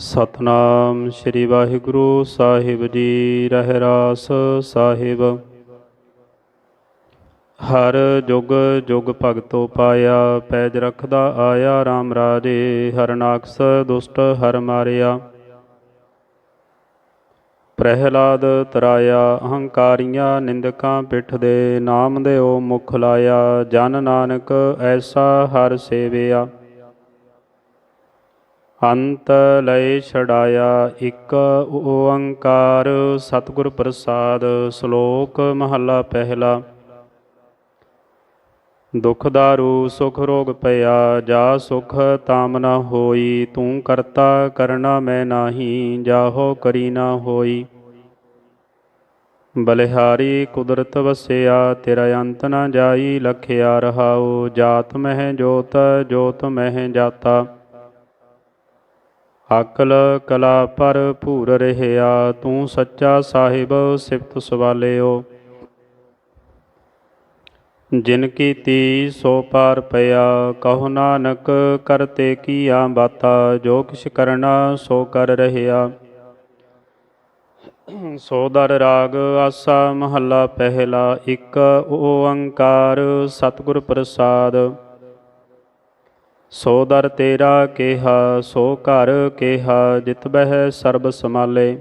ਸਤਨਾਮ ਸ੍ਰੀ ਵਾਹਿਗੁਰੂ ਸਾਹਿਬ ਜੀ ਰਹਿਰਾਸ ਸਾਹਿਬ। ਹਰ ਜੁਗ ਜੁਗ ਭਗਤੋ ਪਾਇਆ, ਪੈਜ ਰਖਦਾ ਆਇਆ RAM ਰਾਜੇ ਹਰਨਾਕਸ ਦੁਸ਼ਟ ਹਰ ਮਾਰਿਆ। ਪ੍ਰਹਿਲਾਦ ਤਰਾਇਆ, ਅਹੰਕਾਰੀਆਂ ਨਿੰਦਕਾਂ ਪਿੱਠ ਦੇ ਨਾਮ ਦੇ ਓ ਮੁਖ ਲਾਇਆ, ਜਨ ਨਾਨਕ ਐਸਾ ਹਰ ਸੇਵਿਆ। ਅੰਤ ਲਏ ਛੜਾਇਆ ਇੱਕ ਓੰਕਾਰ। ਸਤਿਗੁਰ ਪ੍ਰਸਾਦ ਸ਼ਲੋਕ ਮਹੱਲਾ ਪਹਿਲਾ। ਦੁਖ ਦਾਰੂ, ਸੁਖ ਰੋਗ ਪਿਆ, ਜਾ ਸੁਖ ਤਾਮ ਨਾ ਹੋਈ, ਤੂੰ ਕਰਤਾ ਕਰਨਾ ਮੈਂ ਨਾਹੀ, ਜਾਹੋ ਕਰੀ ਨਾ ਹੋਈ। ਬਲਿਹਾਰੀ ਕੁਦਰਤ ਵਸਿਆ, ਤੇਰਾ ਅੰਤ ਨਾ ਜਾਈ, ਲਖਿਆ ਰਹਾਉ, ਜਾਤ ਮਹਿ ਜੋਤ ਜੋਤ ਮਹਿ ਜਾਤਾ। ਅਕਲ ਕਲਾ ਪਰ ਭੂਰ ਰਹਿਆ, ਤੂੰ ਸੱਚਾ ਸਾਹਿਬ ਸਿਫਤ ਸਵਾਲਿਓ। ਜਿਨ ਕੀਤੀ ਸੋ ਪਾਰ ਪਿਆ, ਕਹੋ ਨਾਨਕ ਕਰਤੇ ਕੀਆ ਬਾਤਾ, ਜੋ ਕਿਛ ਕਰਨਾ ਸੋ ਕਰ ਰਹਿਆ। ਸੋ ਦਰ ਰਾਗ ਆਸਾ ਮਹੱਲਾ ਪਹਿਲਾ, ਇੱਕ ਓੰਕਾਰ ਸਤਿਗੁਰ ਪ੍ਰਸਾਦ। ਸੋ ਦਰ ਤੇਰਾ ਕੇਹਾ, ਸੋ ਘਰ ਕੇਹਾ, ਜਿਤ ਬਹਿ ਸਰਬ ਸਮਾਲੇ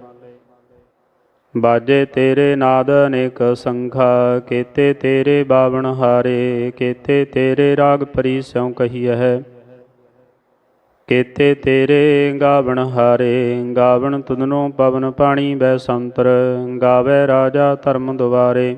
ਬਾਜੇ ਤੇਰੇ ਨਾਦ ਅਨੇਕ ਸੰਖਾ, ਕੇਤੇ ਤੇਰੇ ਬਾਵਣ ਹਾਰੇ, ਕੇਤੇ ਤੇਰੇ ਰਾਗ ਪਰੀ ਸਿਉ ਕਹੀਐ। ਕੇਤੇ ਤੇਰੇ ਗਾਵਣ ਹਾਰੇ, ਗਾਵਣ ਤੁਧਨੋ ਪਵਨ ਪਾਣੀ ਬੈ ਸੰਤਰ, ਗਾਵੇ ਰਾਜਾ ਧਰਮ ਦੁਆਰੇ।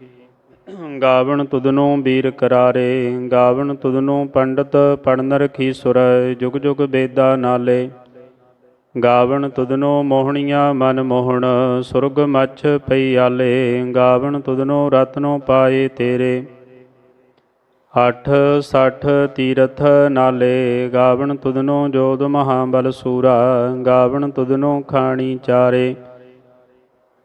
ਗਾਵਣ ਤੁਧਨੋ ਵੀਰ ਕਰਾਰੇ, ਗਾਵਣ ਤੁਧਨੋ ਪੰਡਤ ਪੜਨ ਰਖੀ ਸੁਰ ਜੁਗ ਜੁਗ ਬੇਦਾ ਨਾਲੇ। ਗਾਵਣ ਤੁਧਨੋ ਮੋਹਣੀਆਂ ਮਨ ਮੋਹਣ, ਸੁਰਗ ਮੱਛ ਪਈ ਆਲੇ। ਗਾਵਣ ਤੁਧਨੋ ਰਤਨੋ ਪਾਏ ਤੇਰੇ। ਅੱਠ ਸੱਠ ਤੀਰਥ ਨਾਲੇ, ਗਾਵਣ ਤੁਧਨੋ ਜੋਦ ਮਹਾਬਲ ਸੂਰਾ। ਗਾਵਣ ਤੁਧਨੋ ਖਾਣੀ ਚਾਰੇ।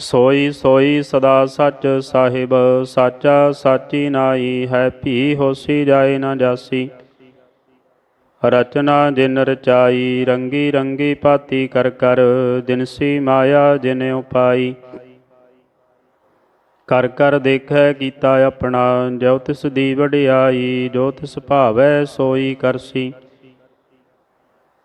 ਸੋਈ ਸੋਈ ਸਦਾ ਸੱਚ ਸਾਹਿਬ, ਸਾਚਾ ਸਾਚੀ ਨਾਈ ਹੈ ਭੀ ਹੋਸੀ ਜਾਏ ਨਾ ਜਾਸੀ। ਰਚਨਾ ਜਿਨ ਰਚਾਈ, ਰੰਗੀ ਰੰਗੀ ਪਾਤੀ ਕਰ ਕਰ ਦਿਨਸੀ ਮਾਇਆ ਜਿਨ ਉਪਾਈ। ਕਰ ਕਰ ਦੇਖੈ ਕੀਤਾ ਆਪਣਾ ਜੋ ਤਿਸ ਦੀ ਵਡਿਆਈ, ਜੋ ਤਿਸ ਭਾਵੈ ਸੋਈ ਕਰਸੀ।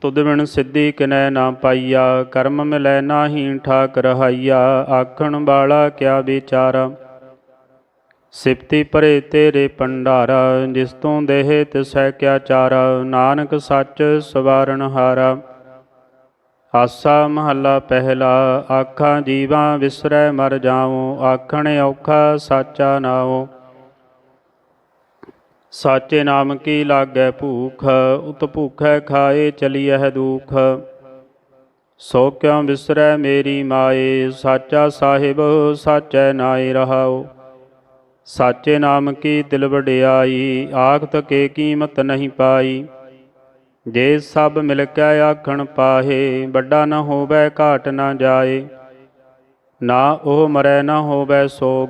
ਤੁਧ ਬਿਨ ਸਿੱਧੀ ਕਿਨੈ ਨਾ ਪਾਈਆ, ਕਰਮ ਮਿਲੈ ਨਾਹੀ ਠਾਕ ਰਹਾਈਆ, ਆਖਣ ਵਾਲਾ ਕਿਆ ਵਿਚਾਰਾ? ਸਿਫਤੀ ਭਰੇ ਤੇਰੇ ਪੰਡਾਰਾ ਜਿਸ ਤੋਂ ਦੇਹ ਤਿਸੈ ਕਿਆ ਚਾਰਾ? ਨਾਨਕ ਸੱਚ ਸਵਾਰਨ ਹਾਰਾ। ਆਸਾ ਮਹੱਲਾ ਪਹਿਲਾ, ਆਖਾਂ ਜੀਵਾਂ ਵਿਸਰੈ ਮਰ ਜਾਵੋ ਆਖਣ ਔਖਾ ਸਾਚਾ ਨਾਉ। ਸਾਚੇ ਨਾਮ ਕੀ ਲਾਗੈ ਭੂਖ, ਉਤ ਭੂਖੈ ਖਾਏ ਚਲੀਐ ਦੁਖ। ਸੋ ਕਿਉ ਬਿਸਰੈ ਮੇਰੀ ਮਾਏ, ਸਾਚਾ ਸਾਹਿਬ ਸਾਚੈ ਨਾਇ ਰਹਾਉ। ਸਾਚੇ ਨਾਮ ਕੀ ਦਿਲ ਵਡਿਆਈ, ਆਖਤ ਕੇ ਕੀਮਤ ਨਹੀਂ ਪਾਈ। ਜੇ ਸਭ ਮਿਲ ਕੇ ਆਖਣ ਪਾਹੇ, ਵੱਡਾ ਨਾ ਹੋਵੇ ਘਾਟ ਨਾ ਜਾਏ। ਨਾ ਉਹ ਮਰੈ ਨਾ ਹੋਵੇ ਸੋਗ,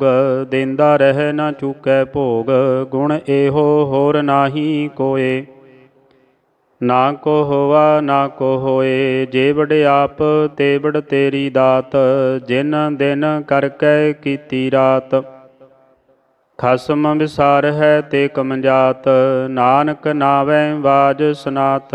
ਦਿੰਦਾ ਰਹਿ ਨਾ ਚੁਕੈ ਭੋਗ, ਗੁਣ ਇਹੋ ਹੋਰ ਨਾਹੀ ਕੋਏ। ਨਾ ਕੋ ਹੋਵਾ ਨਾ ਕੋ ਹੋਏ ਜੇ ਆਪ ਤੇ ਵਡ ਤੇਰੀ ਦਾਤ, ਜਿਨ ਦਿਨ ਕਰਕੇ ਕੀਤੀ ਰਾਤ। ਖਸਮ ਵਿਸਾਰ ਹੈ ਤੇ ਕਮਜਾਤ ਨਾਨਕ ਨਾਵੇਂ ਬਾਜ ਸਨਾਤ।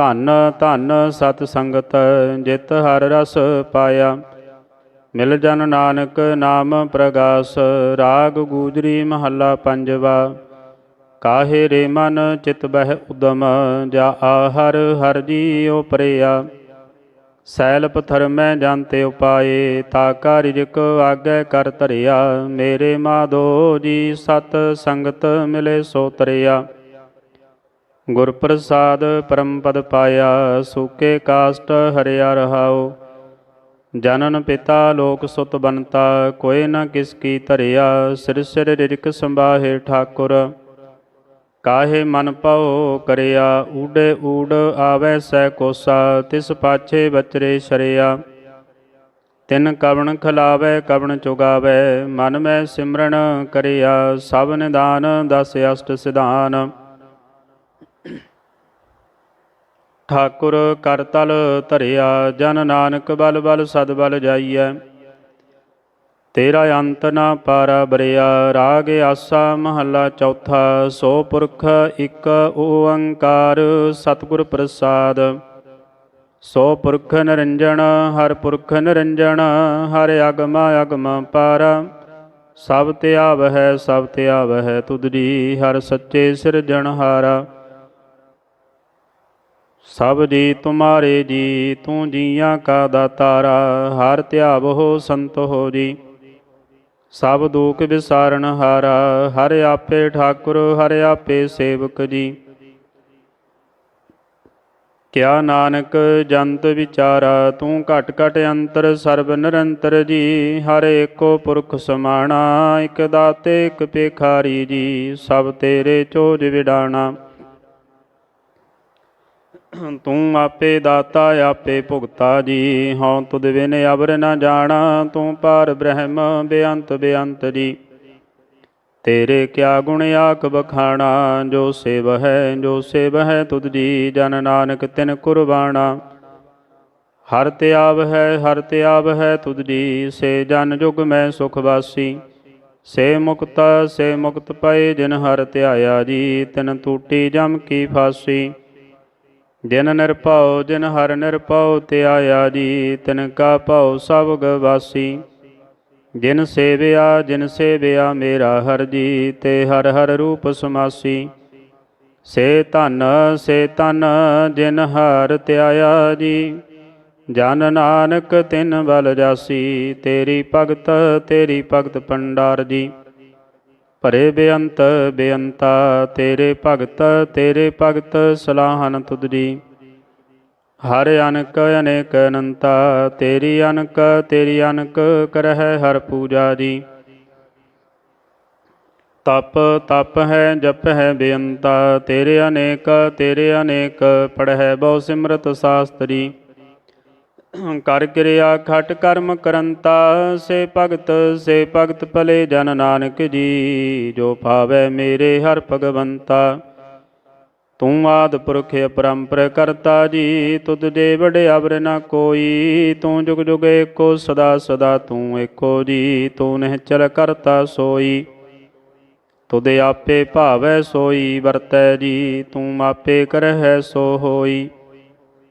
ਧੰਨ ਧੰਨ ਸਤ ਸੰਗਤ, ਜਿਤ ਹਰ ਰਸ ਪਾਇਆ। ਮਿਲ ਜਨ ਨਾਨਕ ਨਾਮ ਪ੍ਰਗਾਸ, ਰਾਗ ਗੂਜਰੀ ਮਹੱਲਾ ਪੰਜਵਾ। ਕਾਹੇ ਰੇ ਮਨ ਚਿਤ ਬਹਿ ਉਦਮ, ਜਾ ਆਹਰ ਹਰ ਜੀਉ ਪਰਿਆ। ਸੈਲ ਪਥਰ ਮੈਂ ਜਾਂਤੇ ਉਪਾਏ, ਤਾ ਕਾ ਰਿਜਕ ਆਗੇ ਕਰ ਧਰਿਆ। ਮੇਰੇ ਮਾਧੋ ਜੀ ਸਤ ਸੰਗਤ ਮਿਲੇ ਸੋ ਤਰਿਆ। ਗੁਰ ਪ੍ਰਸਾਦ ਪਰਮ ਪਦ ਪਾਇਆ, ਸੂਕੇ ਕਾਸਟ ਹਰਿਆ ਰਹਾਉ। ਜਨਨ ਪਿਤਾ ਲੋਕ ਸੁਤ ਬਨਤਾ ਕੋਏ ਨਾ ਕਿਸ ਕੀ ਧਰਿਆ, ਸਿਰ ਸਿਰ ਰਿਜਕ ਸੰਭਾਹੇ ਠਾਕੁਰ। ਕਾਹੇ ਮਨ ਪਉ ਕਰਿਆ, ਊੜੇ ਊੜ ਆਵੈ ਸੈ ਕੋਸਾ, ਤਿਸ ਪਾਛੇ ਬਚਰੇ ਸ਼ਰਿਆ। ਤਿਨ ਕਵਣ ਖਲਾਵੇ, ਕਵਣ ਚੁਗਾਵੇ, ਮਨ ਮੈਂ ਸਿਮਰਨ ਕਰਿਆ, ਸਭ ਨਿਦਾਨ ਦਸ ਅਸ਼ਟ ਸਿਧਾਨ। ਠਾਕੁਰ ਕਰ ਤਲ ਧਰਿਆ, ਜਨ ਨਾਨਕ ਬਲ ਬਲ ਸਦ ਬਲ ਜਾਈਐ। ਤੇਰਾ ਅੰਤ ਨਾ ਪਾਰਾ ਬਰਿਆ, ਰਾਗ ਆਸਾ ਮਹੱਲਾ ਚੌਥਾ, ਸੋ ਪੁਰਖ ਇੱਕ ਓੰਕਾਰ ਸਤਿਗੁਰ ਪ੍ਰਸਾਦ। ਸੋ ਪੁਰਖ ਨਿਰੰਜਨ ਹਰ ਪੁਰਖ ਨਿਰੰਜਨ ਹਰ ਅਗਮ ਅਗਮ ਪਾਰਾ। ਸਭ ਧਿਆਵ ਹੈ ਸਭ ਧਿਆਵ ਹੈ ਤੁਧਰੀ ਹਰ ਸੱਚੇ ਸਿਰਜਣਹਾਰਾ। ਸਭ ਜੀ ਤੁਮਾਰੇ ਜੀ, ਤੂੰ ਜੀਆਂ ਕਾ ਦਾਤਾਰਾ, ਹਰ ਧਿਆਵ ਹੋ ਸੰਤ ਹੋ ਜੀ। ਸਭ ਦੁਖ ਵਿਸਾਰਨ ਹਾਰਾ, ਹਰ ਆਪੇ ਠਾਕੁਰ, ਹਰ ਆਪੇ ਸੇਵਕ ਜੀ। ਕਿਆ ਨਾਨਕ ਜੰਤ ਵਿਚਾਰਾ, ਤੂੰ ਘਟ ਘਟ ਅੰਤਰ, ਸਰਬ ਨਿਰੰਤਰ ਜੀ। ਹਰ ਏਕੋ ਪੁਰਖ ਸਮਾਣਾ, ਇਕ ਦਾਤੇ, ਇਕ ਪੇਖਾਰੀ ਜੀ। ਸਭ ਤੇਰੇ ਚੋਜ ਵਿਡਾਣਾ। ਤੂੰ ਆਪੇ ਦਾਤਾ, ਆਪੇ ਭੁਗਤਾ ਜੀ। ਹਉ ਤੁਧ ਬਿਨ ਅਵਰ ਨਾ ਜਾਣਾ, ਤੂੰ ਪਾਰ ਬ੍ਰਹਮ ਬੇਅੰਤ ਬੇਅੰਤ ਜੀ। ਤੇਰੇ ਕਿਆ ਗੁਣ ਆਖ ਬਖਾਣਾ, ਜੋ ਸੇਵ ਹੈ, ਜੋ ਸੇਵ ਹੈ ਤੁਧ ਜੀ, ਜਨ ਨਾਨਕ ਤਿਨ ਕੁਰਬਾਣਾ। ਹਰ ਤਿਆਵ ਹੈ, ਹਰ ਤਿਆਵ ਹੈ ਤੁਧ ਜੀ, ਸੇ ਜਨ ਜੁਗ ਮੈਂ ਸੁਖ ਵਾਸੀ। ਸੇ ਮੁਕਤ ਸੇ ਮੁਕਤ ਪਏ ਜਿਨ ਹਰ ਧਿਆਇਆ ਜੀ, ਤਿਨ ਟੂਟੀ ਜਮ ਕੀ ਫਾਸੀ। ਜਿਨ ਨਿਰਭਉ, ਜਿਨ ਹਰ ਨਿਰਭਉ ਧਿਆਇਆ ਜੀ ਤਿਨ ਕਾ ਭਉ ਸਭ ਗਵਾਸੀ ਜਿਨ ਸੇਵਿਆ ਜਿਨ ਸੇਵਿਆ ਮੇਰਾ ਹਰ ਜੀ, ਤੇ ਹਰ ਹਰ ਰੂਪ ਸਮਾਸੀ। ਸੇ ਧਨ, ਸੇ ਤਨ ਜਿਨ ਹਰ ਧਿਆਇਆ ਜੀ। ਜਨ ਨਾਨਕ ਤਿਨ ਬਲ ਜਾਸੀ, ਤੇਰੀ ਭਗਤ ਤੇਰੀ ਭਗਤ ਪੰਡਾਰ ਜੀ। ਭਰੇ ਬੇਅੰਤ, ਬੇਅੰਤਾ, ਤੇਰੇ ਭਗਤ ਤੇਰੇ ਭਗਤ ਸਲਾਹਨ ਤੁਧ ਜੀ। ਹਰ ਅਨਕ, ਅਨੇਕ ਅਨੰਤਾ, ਤੇਰੀ ਅਨਕ ਤੇਰੀ ਅਨਕ ਕਰਹਿ ਹਰ ਪੂਜਾ ਜੀ। ਤਪ ਤਪ ਹੈ, ਜਪ ਹੈ, ਬੇਅੰਤਾ, ਤੇਰੇ ਅਨੇਕ ਤੇਰੇ ਅਨੇਕ ਪੜਹਿ ਬਹੁ ਸਿਮਰਤ ਸਾਸਤਰੀ। ਕਰ ਕਿਰਿਆ ਖਟ ਕਰਮ ਕਰੰਤਾ, ਸੇ ਭਗਤ ਸੇ ਭਗਤ ਭਲੇ ਜਨ ਨਾਨਕ ਜੀ, ਜੋ ਭਾਵੈ ਮੇਰੇ ਹਰ ਭਗਵੰਤਾ। ਤੂੰ ਆਦ ਪੁਰਖ ਅਪਰੰਪਰ ਕਰਤਾ ਜੀ, ਤੁਧ ਦੇ ਵਡਿਆਵਰ ਨਾ ਕੋਈ। ਤੂੰ ਜੁਗ ਜੁਗ ਏਕੋ, ਸਦਾ ਸਦਾ ਤੂੰ ਏਕੋ ਜੀ, ਤੂੰ ਨਿਹਚਲ ਕਰਤਾ ਸੋਈ। ਤੁਧ ਆਪੇ ਭਾਵੈ ਸੋਈ, ਵਰਤੈ ਜੀ, ਤੂੰ ਮਾਪੇ ਕਰਹਿ ਸੋ ਹੋਈ।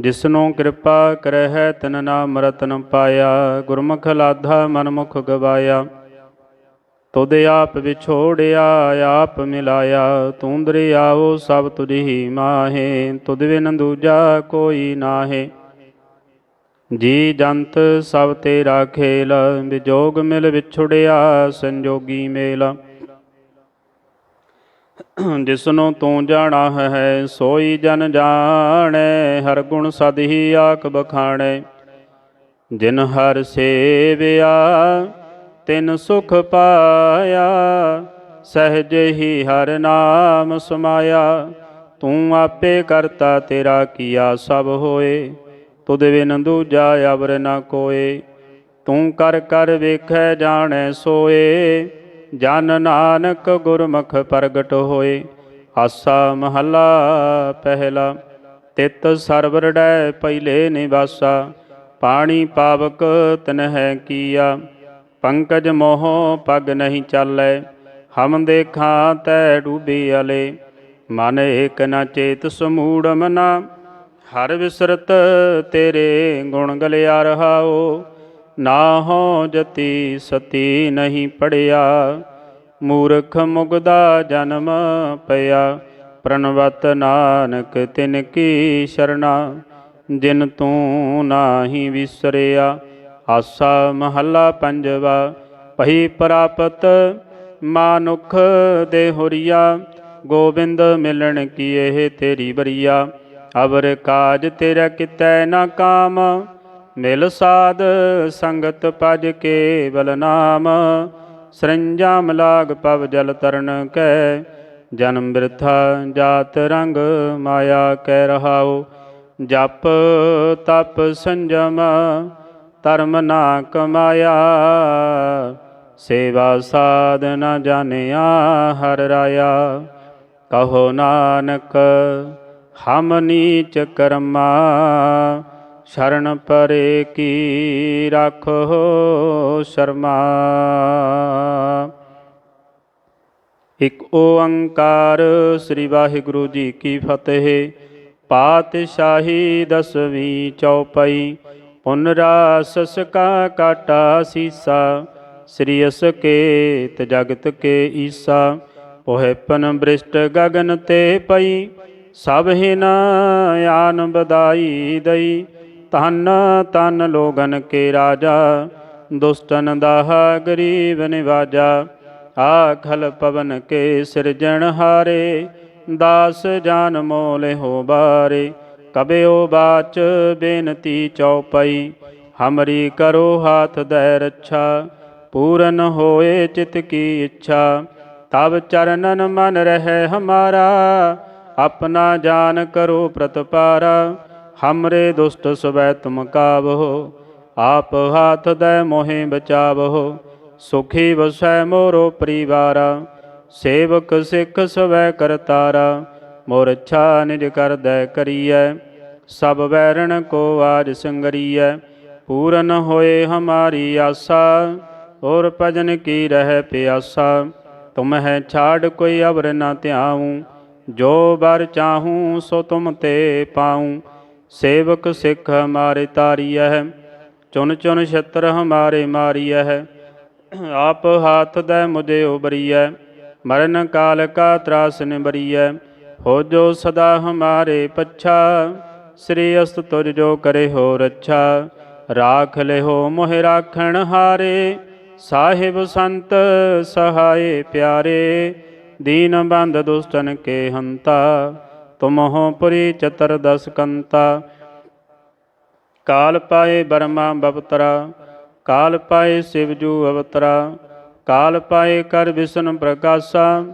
ਜਿਸਨੂੰ ਕਿਰਪਾ ਕਰਹਿ ਤਨ ਨਾਮ ਰਤਨ ਪਾਇਆ, ਗੁਰਮੁਖ ਲਾਧਾ ਮਨਮੁਖ ਗਵਾਇਆ। ਤੁਧ ਆਪ ਵਿਛੋੜਿਆ, ਆਪ ਮਿਲਾਇਆ। ਤੂੰ ਦਰਿਆਓ ਸਭ ਤੁਝ ਹੀ ਮਾਹੇ, ਤੁਧ ਬਿਨ ਦੂਜਾ ਕੋਈ ਨਾਹੇ। ਜੀ ਜੰਤ ਸਭ ਤੇਰਾ ਖੇਲ ਵਿਜੋਗ ਮਿਲ ਵਿਛੁੜਿਆ, ਸੰਜੋਗੀ ਮੇਲਾ। ਜਿਸਨੂੰ ਤੂੰ ਜਾਣਾ ਹੈ, ਸੋਈ ਜਨ ਜਾਣੈ, ਹਰ ਗੁਣ ਸਦ ਹੀ ਆਖ ਬਖਾਣੈ। ਜਿਨ ਹਰ ਸੇਵਿਆ, ਤਿਨ ਸੁਖ ਪਾਇਆ, ਸਹਿਜ ਹੀ ਹਰ ਨਾਮ ਸਮਾਇਆ। ਤੂੰ ਆਪੇ ਕਰਤਾ ਤੇਰਾ ਕੀਆ ਸਭ ਹੋਏ, ਤੁਧ ਬਿਨ ਦੂਜਾ ਅਵਰ ਨ ਕੋਏ। ਤੂੰ ਕਰ ਕਰ ਵੇਖੈ ਜਾਣੈ ਸੋਏ ਜਨ ਨਾਨਕ ਗੁਰਮੁਖ ਪ੍ਰਗਟ ਹੋਏ। ਆਸਾ ਮਹੱਲਾ ਪਹਿਲਾ, ਤਿਤ ਸਰਵਰ ਡੈ ਪਹਿਲੇ ਨਿਵਾਸਾ। ਪਾਣੀ ਪਾਵਕ ਤਨ ਤਨਹਿ ਕੀਆ, ਪੰਕਜ ਮੋਹ ਪਗ ਨਹੀਂ ਚਾਲੈ। ਹਮ ਦੇਖਾਂ ਤੈ ਡੂਬੀ ਅਲੇ, ਮਨ ਏਕ ਨ ਚੇਤ ਸਮੂੜ ਮਨਾ। ਹਰ ਵਿਸਰਤ ਤੇਰੇ ਗੁਣ ਗਲਿਆ ਰਹਾਓ ਨਾ ਹੋ ਜਤੀ ਸਤੀ ਨਹੀਂ ਪੜਿਆ, ਮੂਰਖ ਮੁਗਦਾ ਜਨਮ ਪਿਆ। ਪ੍ਰਣਵਤ ਨਾਨਕ ਤਿਨ ਕੀ ਸ਼ਰਣਾ, ਜਿਨ ਤੂੰ ਨਾਹੀ ਵਿਸਰਿਆ। ਆਸਾ ਮਹੱਲਾ ਪੰਜਵਾ ਪਹੀ ਪ੍ਰਾਪਤ ਮਾਨੁਖ ਦੇ ਹੋਰੀਆ, ਗੋਬਿੰਦ ਮਿਲਣ ਕੀ ਇਹ ਤੇਰੀ ਬਰੀਆ ਅਵਰ ਕਾਜ ਤੇਰਾ ਕਿਤੈ ਨਾ ਕਾਮ ਮਿਲ ਸਾਧ ਸੰਗਤ ਪਜ ਕੇਵਲ ਨਾਮ, ਸਰੰਜਾਮ ਲਾਗ ਪਵ ਜਲ ਤਰਨ ਕੈ, ਜਨਮ ਬਿਰਥਾ ਜਾਤ ਰੰਗ ਮਾਇਆ ਕਹਿ ਰਹਾਉ, ਜਪ ਤਪ ਸੰਜਮ ਧਰਮ ਨਾ ਕਮਾਇਆ ਸੇਵਾ ਸਾਧ ਨਾ ਜਾਣਿਆ ਹਰ ਰਾਇਆ। ਕਹੋ ਨਾਨਕ, ਹਮ ਨੀਚ ਕਰਮਾ ਸ਼ਰਨ ਪਰੇ ਕੀ ਰੱਖੋ ਸ਼ਰਮਾ। ਇਕ ਓੰਕਾਰ ਸ੍ਰੀ ਵਾਹਿਗੁਰੂ ਜੀ ਕੀ ਫਤਿਹ, ਪਾਤਸ਼ਾਹੀ ਦਸਵੀਂ ਚੌਪਈ, ਪੁਨਰਾਸਸ ਕਾ ਕਾਟਾ ਸੀਸਾ, ਸ੍ਰੀ ਅਸਕੇਤ ਜਗਤ ਕੇ ਈਸਾ। ਪੋਹਿਪਨ ਬ੍ਰਿਸ਼ਟ ਗਗਨ ਤੇ ਪਈ, ਸਭ ਹਿਨ ਆਨ ਬਦਾਈ ਦਈ। ਧਨ ਤਨ ਲੋਗਨ ਕੇ ਰਾਜਾ, ਦੁਸ਼ਟਨ ਦਾਹ ਗਰੀਬ ਨਿਵਾਜਾ। ਆਖਲ ਪਵਨ ਕੇ ਸਿਰਜਣ ਹਾਰੇ, ਦਾਸ ਜਾਨ ਮੋਲੇ ਹੋ ਬਾਰੇ। ਕਬਿਓ ਬਾਚ ਬੇਨਤੀ ਚਉਪਈ ਹਮਰੀ ਕਰੋ ਹਾਥ ਦੈ ਰੱਛਾ। ਪੂਰਨ ਹੋਏ ਚਿਤ ਕੀ ਇੱਛਾ ਤਬ ਚਰਨਨ ਮਨ ਰਹਿ ਹਮਾਰਾ। ਆਪਣਾ ਜਾਨ ਕਰੋ ਪ੍ਰਤਪਾਰਾ। ਹਮਰੇ ਦੁਸ਼ਟ ਸਵੈ ਤੁਮ ਕਾਵਹੋ ਆਪ ਹਾਥ ਦੈ ਮੋਹਿ ਬਚਾਵਹੋ ਸੁਖੀ ਵਸੈ ਮੋਰੋ ਪਰਿਵਾਰਾ ਸੇਵਕ ਸਿੱਖ ਸਵੈ ਕਰਤਾਰਾ ਮੋਰ ਅੱਛਾ ਨਿਜ ਕਰਦੈ ਕਰੀਐ ਸਭ ਵੈਰਣ ਕੋ ਆਜ ਸੰਗਰੀਐ ਪੂਰਨ ਹੋਏ ਹਮਾਰੀ ਆਸਾ ਔਰ ਭਜਨ ਕੀ ਰਹਿ ਪਿਆਸਾ ਤੁਮ ਹੈ ਛਾੜ ਕੋਈ ਅਵਰ ਨਾ ਧਿਆਉ ਜੋ ਬਰ ਚਾਹੂੰ ਸੋ ਤੁਮ ਤੇ ਪਾਉ ਸੇਵਕ ਸਿੱਖ ਹਮਾਰੇ ਤਾਰੀਐ ਚੁਨ ਚੁਨ ਛਤਰ ਹਮਾਰੇ ਮਾਰੀਐ ਆਪ ਹਾਥ ਦੈ ਮੁਝੇ ਉਬਰੀਐ, ਮਰਨ ਕਾਲ ਕਾ ਤਰਾਸ ਨਿਬਰੀਐ। ਹੋ ਜੋ ਸਦਾ ਹਮਾਰੇ ਪੱਛਾ, ਸ੍ਰੀ ਅਸਤ ਤੁਰ ਜੋ ਕਰੇ ਹੋ ਰੱਛਾ। ਰਾਖ ਲਿਓ ਮੋਹਿ ਰਾਖਣ ਹਾਰੇ, ਸਾਹਿਬ ਸੰਤ ਸਹਾਏ ਪਿਆਰੇ। ਦੀਨ ਬੰਦ ਦੁਸ਼ਟਨ ਕੇ ਹੰਤਾ। ਤੁਮਹੁ ਪੁਰੀ ਚਤਰ ਦਸ ਕੰਤਾ। ਕਾਲ ਪਾਏ ਬਰਮਾ ਬਵਤਰਾ, ਕਾਲ ਪਾਏ ਸਿਵਜੂ ਅਵਤਰਾ, ਕਾਲ ਪਾਏ ਕਰ ਵਿਸ਼ਨ ਪ੍ਰਕਾਸ਼ਾ,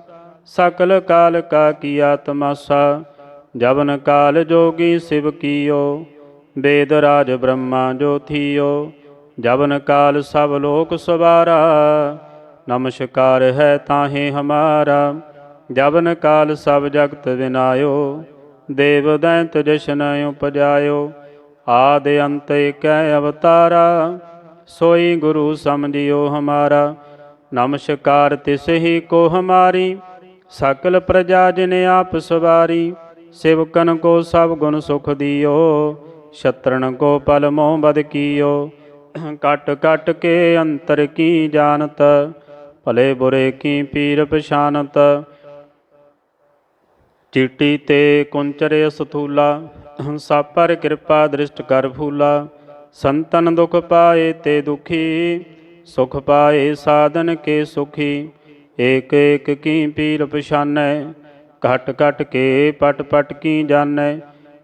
ਸਕਲ ਕਾਲ ਕਾ ਕੀਆ ਤਮਾਸਾ ਜਵਨ ਕਾਲ ਜੋਗੀ ਸਿਵ ਕੀਓ, ਵੇਦ ਰਾਜ ਬ੍ਰਹਮਾ ਜੋ ਥੀਓ। ਜਵਨ ਕਾਲ ਸਭ ਲੋਕ ਸਵਾਰਾ, ਨਮਸਕਾਰ ਹੈ ਤਾਹੇ ਹਮਾਰਾ। ਜਬਨ ਕਾਲ ਸਭ ਜਗਤ ਵਿਨਾਇਓ, ਦੇਵ ਦੈਂਤ ਜਸ਼ਨ ਉਪਜਾਇਓ, ਆਦ ਅੰਤ ਕੈ ਅਵਤਾਰਾ, ਸੋਈ ਗੁਰੂ ਸਮਝਿਓ ਹਮਾਰਾ। ਨਮਸਕਾਰ ਤਿਸ ਹੀ ਕੋ ਹਮਾਰੀ, ਸਕਲ ਪ੍ਰਜਾ ਜਿਨ ਆਪ ਸਵਾਰੀ, ਸਿਵਕਨ ਕੋ ਸਭ ਗੁਣ ਸੁਖ ਦਿਓ ਛਤਰਨ ਕੋ ਪਲ ਮੋਹ ਬਦ ਕੀਓ। ਕਟ ਕਟ ਕੇ ਅੰਤਰ ਕੀ ਜਾਣਤ, ਭਲੇ ਬੁਰੇ ਕੀ ਪੀਰ ਪਛਾਨਤ ਚਿੱਟੀ ਤੇ ਕੁੰਚਰੇ ਸਥੂਲਾ ਸਭ ਪਰ ਕਿਰਪਾ ਦ੍ਰਿਸ਼ਟ ਕਰ ਫੂਲਾ ਸੰਤਨ ਦੁਖ ਪਾਏ ਤੇ ਦੁਖੀ ਸੁਖ ਪਾਏ ਸਾਧਨ ਕੇ ਸੁਖੀ ਏਕ ਏਕ ਕੀ ਪੀਰ ਪਛਾਨੈ ਘਟ ਘਟ ਕੇ ਪਟ ਪਟ ਕੀ ਜਾਣੈ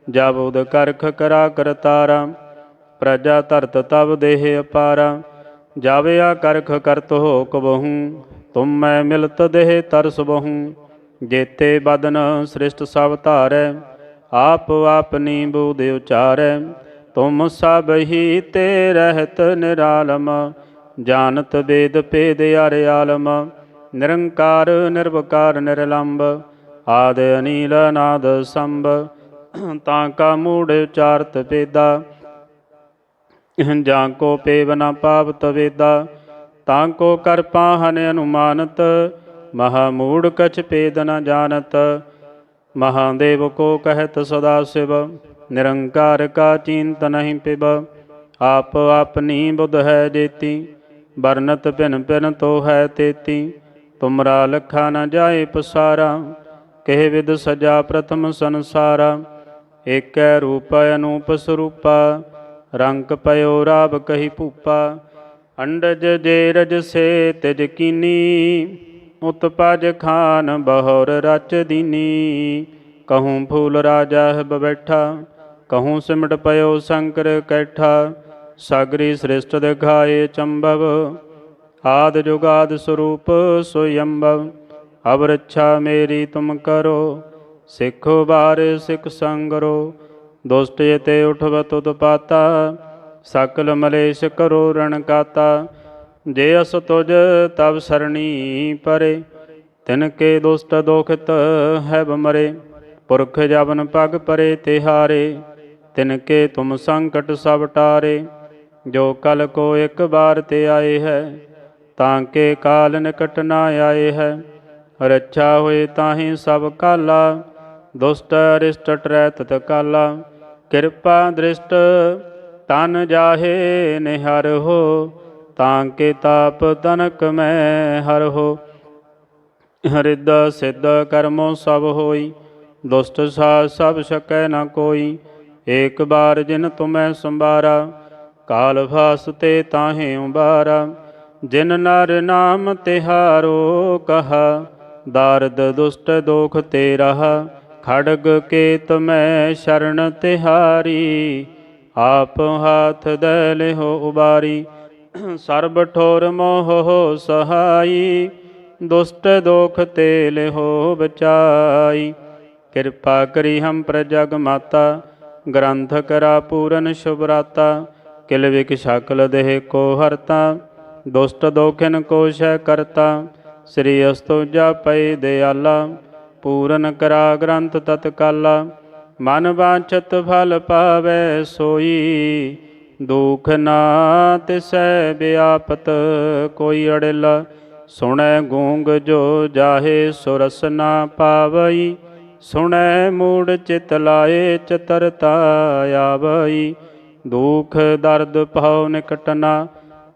ਜਬ ਉਦ ਕਰਖ ਕਰਾ ਕਰਤਾਰਾ ਪ੍ਰਜਾ ਧਰਤ ਤਬ ਦੇਹ ਅਪਾਰਾ ਜਾਵਿਆ ਕਰਖ ਕਰਤ ਹੋ ਕਬਹੂ ਤੁਮ ਮੈਂ ਮਿਲਤ ਦੇਹ ਤਰਸ ਬਹੂ ਜੇਤੇ ਬਦਨ ਸ੍ਰਿਸ਼ਟ ਸਭ ਧਾਰੈ, ਆਪ ਆਪਨੀ ਬੂਧ ਉਚਾਰੈ। ਤੁਮ ਸਭ ਹੀ ਤੇ ਰਹਿਤ ਨਿਰਾਲਮ, ਜਾਣਤ ਵੇਦ ਭੇਦ ਅਰ ਆਲਮ। ਨਿਰੰਕਾਰ, ਨਿਰਵਕਾਰ, ਨਿਰਲੰਬ, ਆਦ ਅਨੀਲ ਨਾਦ ਸੰਭ, ਤਾਂ ਕਾ ਮੂੜ ਉਚਾਰਤ ਵੇਦਾ ਜਾਂ ਕੋ ਪੇਵ ਨ ਪਾਵਤ ਵੇਦਾ, ਤਾਂ ਕੋ ਕਰ ਪਾਹਨ ਅਨੁਮਾਨਤ ਮਹਾ ਮੂੜ ਕਛ ਪੇਦ ਨ ਜਾਣਤ, ਮਹਾਦੇਵ ਕੋ ਕਹਿਤ ਸਦਾ ਸਿਵ, ਨਿਰੰਕਾਰ ਕਾ ਚਿੰਤ ਨਹੀਂ ਪਿਬ ਆਪ ਆਪਨੀ ਬੁਧ ਹੈ ਜੇਤੀ, ਵਰਨਤ ਭਿਨ ਭਿਨ ਤੋ ਹੈ ਤੇਤੀ, ਤੁਮਰਾ ਲਖਾ ਨ ਜਾਏ ਪਸਾਰਾ, ਕਹਿ ਵਿਦ ਸਜਾ ਪ੍ਰਥਮ ਸੰਸਾਰਾ, ਏਕੈ ਰੂਪ ਅਨੂਪ ਸਰੂਪਾ, ਰੰਗ ਪਇਓ ਰਾਬ ਕਹੀ ਭੂਪਾ, ਅੰਡਜ ਜੇ ਰਜ ਸੇ ਤਿਜ ਕੀਨੀ। ਉਤਪਜ ਖਾਨ ਬਹੁਰ ਰਚ ਦੀਨੀ। ਕਹੂੰ ਫੂਲ ਰਾਜਾ ਹੈ ਬੈਠਾ, ਕਹੂੰ ਸਿਮਟ ਪਇਓ ਸ਼ੰਕਰ ਕੈਠਾ। ਸਾਗਰੀ ਸ੍ਰਿਸ਼ਟ ਦਿਖਾਏ ਚੰਬਵ, ਆਦ ਜੁਗਾਦ ਸਰੂਪ ਸੋਯੰਬਵ। ਅਬ ਰੱਛਾ ਮੇਰੀ ਤੁਮ ਕਰੋ, ਸਿੱਖੋ ਬਾਰੇ ਸਿੱਖ ਸੰਗਰੋ। ਦੁਸ਼ਟ ਤੇ ਉਠਵ ਤੁਦ ਪਾਤਾ, ਸਕਲ ਮਲੇਸ਼ ਕਰੋ ਰਣ ਕਾਤਾ। ਜੇ ਅਸ ਤੁਜ ਤਬ ਸਰਣੀ ਪਰੇ, ਤਿਨ ਕੇ ਦੁਸ਼ਟ ਦੋਖਿਤ ਹੈ ਬਮਰੇ ਪੁਰਖ ਜਬਨ ਪਗ ਪਰੇ ਤਿਹਾਰੇ, ਤਿਨ ਕੇ ਤੁਮ ਸੰਕਟ ਸਭ ਟਾਰੇ, ਜੋ ਕਲ ਕੋ ਇੱਕ ਬਾਰ ਤੇ ਆਏ ਹੈ, ਤਾਂ ਕੇ ਕਾਲ ਨਿਕਟ ਨਾ ਆਏ ਹੈ, ਰੱਛਾ ਹੋਏ ਤਾਹੀ ਸਭ ਕਾਲਾ, ਦੁਸ਼ਟ ਅਰਿਸ਼ਟ ਟਰੈ ਤਤ ਕਾਲਾ ਕਿਰਪਾ ਦ੍ਰਿਸ਼ਟ ਤਨ ਜਾਹੇ ਨਿਹਰ ਹੋ ਤਾਂ ਕੇ ਤਾਪ ਤਨਕ ਮੈਂ ਹਰ ਹੋ। ਹਰਿਦ ਸਿੱਧ ਕਰਮੋ ਸਭ ਹੋਈ, ਦੁਸ਼ਟ ਸਾ ਸਭ ਸਕੈ ਨਾ ਕੋਈ। ਏਕ ਬਾਰ ਜਿਨ ਤੁਮੈ ਸੰਭਾਰਾ, ਕਾਲ ਫਾਸ ਤੇ ਤਾਹੇ ਉਬਾਰਾ ਜਿਨ ਨਰ ਨਾਮ ਤਿਹਾਰੋ ਕਹਾ, ਦਾਰਦ ਦੁਸ਼ਟ ਦੋਖ ਤੇ ਰਹਾ। ਖੜਗ ਕੇਤ ਮੈਂ ਸ਼ਰਨ ਤਿਹਾਰੀ, ਆਪ ਹਾਥ ਦੇ ਲਿਹੋ ਉਬਾਰੀ। ਸਰਬ ਠੋਰ ਮੋਹ ਸਹਾਈ, ਦੁਸ਼ਟ ਦੋਖ ਤੇ ਲਿਹੋ ਬਚਾਈ। ਕਿਰਪਾ ਕਰੀ ਹਮ ਪ੍ਰਜਗ ਮਾਤਾ, ਗ੍ਰੰਥ ਕਰਾ ਪੂਰਨ ਸ਼ੁਭਰਾਤਾ, ਕਿਲ ਵਿਕ ਸ਼ਕਲ ਦੇਹ ਕੋ ਹਰਤਾ, ਦੁਸ਼ਟ ਦੋਖਿਨ ਕੋ ਸ਼ੈ ਕਰਤਾ, ਸ੍ਰੀ ਅਸਤੁ ਪਈ ਦਿਆਲਾ, ਪੂਰਨ ਕਰਾ ਗ੍ਰੰਥ ਤਤਕਾਲਾ, ਮਨ ਵਾਂਛਤ ਫਲ ਪਾਵੇ ਸੋਈ। ਦੁਖ ਨਾ ਤਿਸੈ ਵਿਆਪਤ ਕੋਈ ਅੜਿਲ। ਸੁਣੈ ਗੂੰਗ ਜੋ ਜਾਹੇ ਸੁਰਸ ਨਾ ਪਾਵਈ। ਸੁਣੈ ਮੂੜ ਚਿਤ ਲਾਏ ਚਤਰਤਾ ਆਵਈ। ਦੁਖ ਦਰਦ ਭਉ ਨਿਕਟਨਾ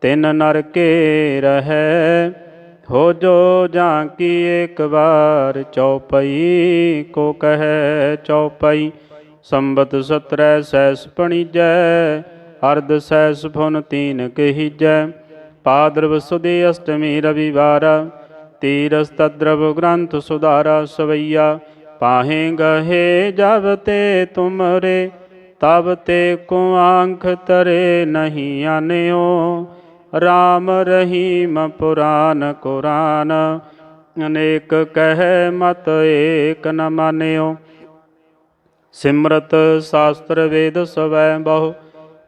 ਤਿਨ ਨਰ ਕੇ ਰਹੈ। ਹੋ ਜੋ ਜਾਂ ਕੀ ਇੱਕ ਵਾਰ ਚਉਪਈ ਕੋ ਕਹੈ ਚਉਪਈ ਸੰਬਤ ਸਤਰੈ ਸੈਸ ਪਣੀਜੈ ਅਰਧ ਸੈਸ ਫੁਨ ਤੀਨ ਕਹੀਜੈ, ਪਾਦਰਵ ਸੁਦੀ ਅਸ਼ਟਮੀ ਰਵਿਵਾਰ, ਤੀਰਸ ਤਦਰਵ ਗ੍ਰੰਥ ਸੁਧਾਰਾ ਸਵਈਆ, ਪਾਹੇ ਗਹੇ ਜਬ ਤੇ ਤੁਮਰੇ, ਤਬ ਤੇ ਕੋ ਆਂਖ ਤਰੇ ਨਹੀਂ ਆਨਿਓ। ਰਾਮ ਰਹੀਮ ਪੁਰਾਨ ਕੁਰਾਨ, ਅਨੇਕ ਕਹਿ ਮਤ ਏਕ ਨ ਮਾਨਿਓ। ਸਿਮਰਤ ਸ਼ਾਸਤਰ ਵੇਦ ਸਵੈ ਬਹੁ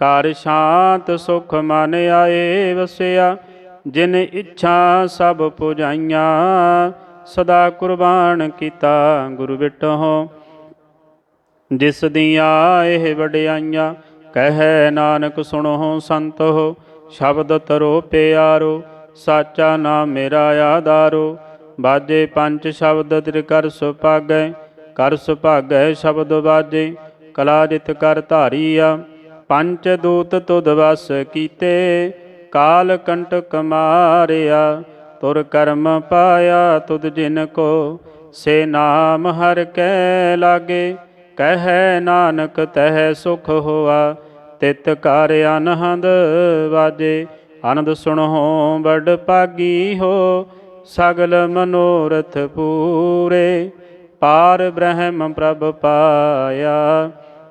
ਕਰ ਸ਼ਾਂਤ ਸੁਖ ਮਨ ਆਏ ਵਸਿਆ, ਜਿਨ ਇੱਛਾ ਸਭ ਪੁਜਾਈਆਂ, ਸਦਾ ਕੁਰਬਾਨ ਕੀਤਾ ਗੁਰੂ ਬਿਟਹੁ। ਜਿਸ ਦੀਆਂ ਇਹ ਵਡਿਆਈਆਂ, ਕਹੈ ਨਾਨਕ ਸੁਣੋ ਸੰਤੋ, ਸ਼ਬਦ ਤਰੋ ਪਿਆਰੋ, ਸਾਚਾ ਨਾਮ ਮੇਰਾ ਆਧਾਰੋ। ਬਾਜੇ ਪੰਜ ਸ਼ਬਦ ਤਿਰ ਕਰ ਸੁਭਾਗੈ ਕਰ ਸੁਭਾਗੈ ਸ਼ਬਦ ਬਾਜੇ, ਕਲਾ ਜਿਤ ਕਰ ਧਾਰੀਆ। ਪੰਚ ਦੂਤ ਤੁਧ ਵਸ ਕੀਤੇ, ਕਾਲ ਕੰਟਕ ਮਾਰਿਆ ਤੁਰ ਕਰਮ ਪਾਇਆ ਤੁਧ ਜਿਨ ਕੋ, ਸੇ ਨਾਮ ਹਰ ਕੈ ਲਾਗੇ, ਕਹਿ ਨਾਨਕ ਤਹਿ ਸੁਖ ਹੋਆ, ਤਿਤ ਕਰ ਅਨਹੰਦ ਵਾਜੇ ਆਨੰਦ ਸੁਣੋ ਬੜ ਭਾਗੀ ਹੋ, ਸਗਲ ਮਨੋਰਥ ਪੂਰੇ, ਪਾਰ ਬ੍ਰਹਮ ਪ੍ਰਭ ਪਾਇਆ।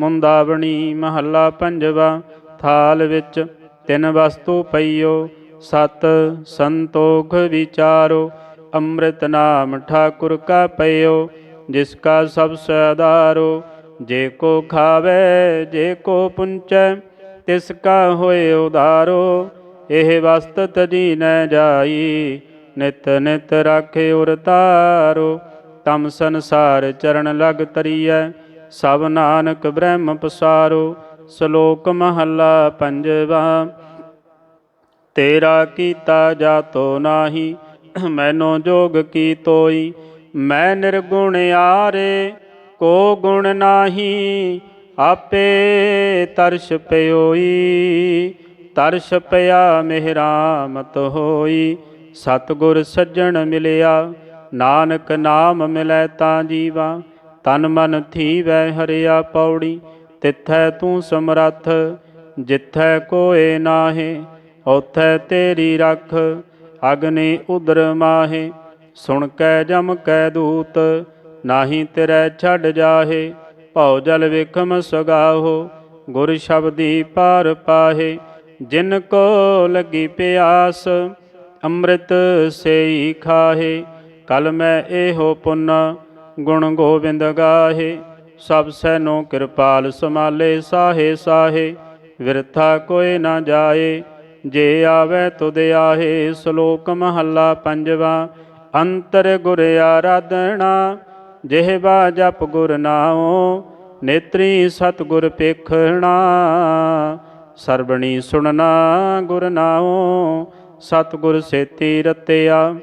ਮੁੰਦਾਵਣੀ ਮਹੱਲਾ ਪੰਜਵਾ, ਥਾਲ ਵਿੱਚ ਤਿੰਨ ਵਸਤੂ ਪਈਓ, ਸਤ ਸੰਤੋਖ ਵਿਚਾਰੋ, ਅੰਮ੍ਰਿਤ ਨਾਮ ਠਾਕੁਰ ਕਾ ਪਈਓ ਜਿਸ ਕਾ ਸਭ ਸਦਾਰੋ, ਜੇ ਕੋ ਖਾਵੇ, ਜੇ ਕੋ ਪੁੰਚੈ, ਤਿਸ ਕਾ ਹੋਏ ਉਧਾਰੋ ਇਹ ਵਸਤ ਤਜੀ ਨ ਜਾਈ, ਨਿਤ ਨਿਤ ਰਾਖੇ ਉਰ ਤਾਰੋ, ਤਮ ਸੰਸਾਰ ਚਰਨ ਲਗ ਤਰੀਐ ਸਭ ਨਾਨਕ ਬ੍ਰਹਮ ਪਸਾਰੋ, ਸ਼ਲੋਕ ਮਹੱਲਾ ਪੰਜਵਾ। ਤੇਰਾ ਕੀਤਾ ਜਾਤੋ ਨਾਹੀ, ਮੈਨੋ ਜੋਗ ਕੀ ਤੋਈ, ਮੈਂ ਨਿਰਗੁਣ ਆਰੇ, ਕੋ ਗੁਣ ਨਾਹੀ, ਆਪੇ ਤਰਸ਼ ਪਿਓਈ, ਤਰਸ਼ ਪਿਆ ਮਿਹਰਾਮਤ ਹੋਈ, ਸਤਗੁਰ ਸੱਜਣ ਮਿਲਿਆ, ਨਾਨਕ ਨਾਮ ਮਿਲੈ ਤਾਂ ਜੀਵਾ। ਤਨ ਮਨ ਥੀਵੈ ਹਰਿਆ ਪੌੜੀ, ਤਿੱਥੈ ਤੂੰ ਸਮਰੱਥ, ਜਿੱਥੈ ਕੋਏ ਨਾਹੇ ਉਥੈ ਤੇਰੀ ਰੱਖ, ਅਗਨੀ ਉਦਰ ਮਾਹੇ। ਸੁਣ ਕੈ ਜਮ ਕੈ ਦੂਤ, ਨਾਹੀ ਤੇਰੇ ਛੱਡ ਜਾਹੇ, ਭਉ ਜਲ ਵਿਖਮ ਸਗਾਹੋ, ਗੁਰ ਸ਼ਬਦੀ ਪਾਰ ਪਾਹੇ। ਜਿਨ ਕੋ ਲੱਗੀ ਪਿਆਸ, ਅੰਮ੍ਰਿਤ ਸੇਈ ਖਾਹੇ, ਕਲ ਮੈਂ ਇਹੋ ਪੁੰਨ ਗੁਣ ਗੋਬਿੰਦ ਗਾਹੇ, ਸਭ ਸੈਨੋ ਕਿਰਪਾਲ ਸਮਾਲੇ ਸਾਹੇ ਸਾਹੇ, ਵਿਰਥਾ ਕੋਇ ਨਾ ਜਾਏ, ਜੇ ਆਵੇ ਤੁਧ ਆਹੇ, ਸ਼ਲੋਕ ਮਹੱਲਾ ਪੰਜਵਾ, ਅੰਤਰ ਗੁਰ ਆਰਾਧਣਾ ਜਿਹਵਾ ਜਪ ਗੁਰ ਨਾਉ, ਨੇਤਰੀ ਸਤਿਗੁਰ ਪੇਖਣਾ ਸਰਬਣੀ ਸੁਣਨਾ ਗੁਰ ਨਾਉ, ਸਤਿਗੁਰ ਸੇਤੀ ਰਤਿਆ,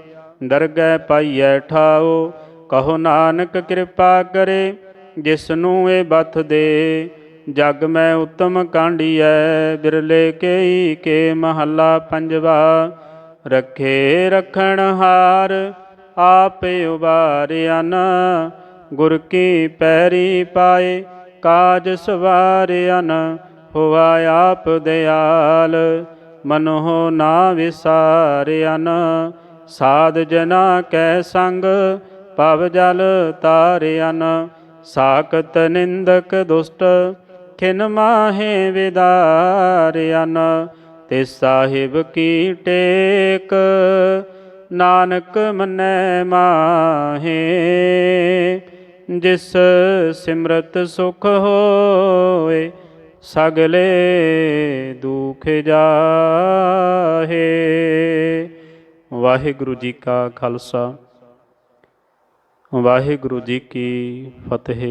ਦਰਗਹਿ ਪਾਈਐ ਠਾਓ ਕਹੋ ਨਾਨਕ ਕਿਰਪਾ ਕਰੇ ਜਿਸ ਨੂੰ ਇਹ ਬਥ ਦੇ। ਜਗ ਮੈਂ ਉਤਮ ਕਾਂਡੀਐ, ਬਿਰਲੇ ਕੇਈ ਕੇ ਮਹੱਲਾ ਪੰਜਵਾ। ਰੱਖੇ ਰਖਣ ਹਾਰ, ਆਪੇ ਉਬਾਰਿਆਨ ਗੁਰ ਕੀ ਪੈਰੀ ਪਾਏ, ਕਾਜ ਸਵਾਰਿਆਨ ਹੋਆ ਆਪ ਦਿਆਲ ਮਨੋ ਨਾ ਵਿਸਾਰਿਆਨ ਸਾਧ ਜਨਾ ਕੈ ਸੰਗ ਪਵ ਜਲ ਤਾਰਿਆਨ ਸਾਖਤ ਨਿੰਦਕ ਦੁਸ਼ਟ, ਖਿਨ ਮਾਹੇ ਵਿਦਾਰਿਆਨ ਤੇ ਸਾਹਿਬ ਕੀ ਟੇਕ, ਨਾਨਕ ਮੰਨੈ ਮਾਹੇ, ਜਿਸ ਸਿਮਰਤ ਸੁਖ ਹੋਏ, ਸਗਲੇ ਦੁਖ ਜਾਹੇ। ਵਾਹਿਗੁਰੂ ਜੀ ਕਾ ਖਾਲਸਾ। ਵਾਹਿਗੁਰੂ ਜੀ ਕੀ ਫਤਿਹ।